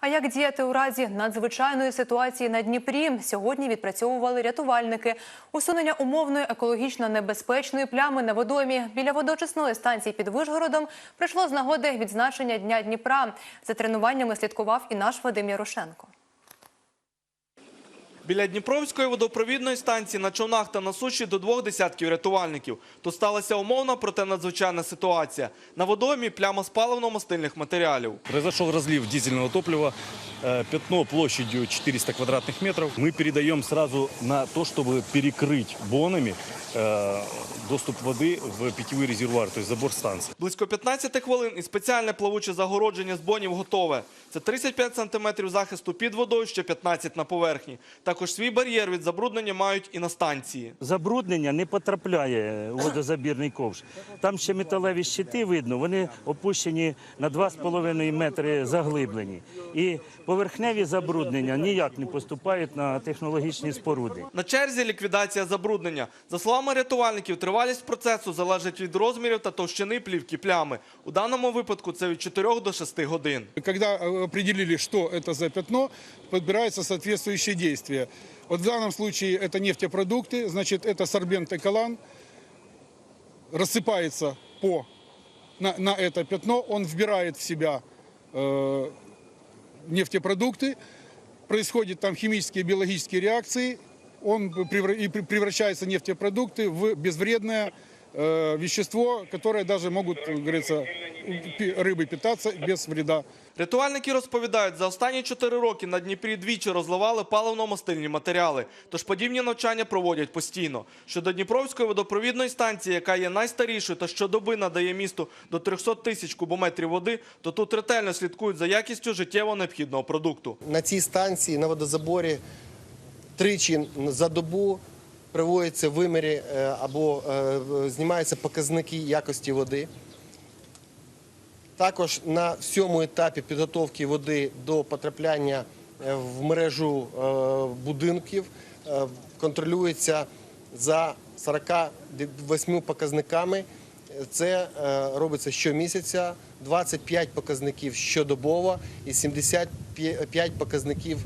А як діяти у разі надзвичайної ситуації на Дніпрі? Сьогодні відпрацьовували рятувальники. Усунення умовної екологічно небезпечної плями на водомі біля водочисної станції під Вишгородом прийшло з нагоди відзначення Дня Дніпра. За тренуваннями слідкував і наш Вадим Ярошенко. Біля Дніпровської водопровідної станції на човнах та на суші до двох десятків рятувальників. Тут сталася умовна, проте надзвичайна ситуація. На водоймі пляма з паливно-мастильних матеріалів. Произошел разлив дизельного топлива, э, пятно площадью 400 квадратных метров. Мы передаем сразу на то, чтобы перекрыть бонами э, доступ воды в питьевой резервуар, то есть забор станции. Близько 15 хвилин і спеціальне плавуче загородження з бонів готове. Це 35 сантиметрів захисту під водою, ще 15 на поверхні. також свій бар'єр від забруднення мають і на станції. Забруднення не потрапляє у водозабірний ковш. Там ще металеві щити видно, вони опущені на 2,5 метри заглиблені. І поверхневі забруднення ніяк не поступають на технологічні споруди. На черзі ліквідація забруднення. За словами рятувальників, тривалість процесу залежить від розмірів та товщини плівки плями. У даному випадку це від 4 до 6 годин. Когда э, определили, что это за пятно, подбираются соответствующие действия. Вот в данном случае это нефтепродукты, значит, это сорбент эколан, рассыпается по, на, на это пятно, он вбирает в себя э, нефтепродукты, происходят там химические, биологические реакции, он превра- и пре- превращается нефтепродукты в безвредное э, вещество, которое даже могут, как говорится, пи- рыбой питаться без вреда Рятувальники розповідають, за останні 4 роки на Дніпрі двічі розливали паливно-мастильні матеріали, тож подібні навчання проводять постійно. Щодо Дніпровської водопровідної станції, яка є найстарішою та щодоби надає місту до 300 тисяч кубометрів води, то тут ретельно слідкують за якістю життєво необхідного продукту. На цій станції на водозаборі тричі за добу проводяться виміри е, або е, знімаються показники якості води. Також на всьому етапі підготовки води до потрапляння е, в мережу будинків контролюється за 48 показниками. Це робиться щомісяця, 25 показників щодобово і 75 показників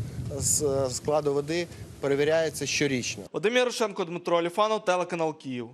складу води перевіряється щорічно. Вадим Ярошенко, Дмитро Оліфанов, телеканал Київ.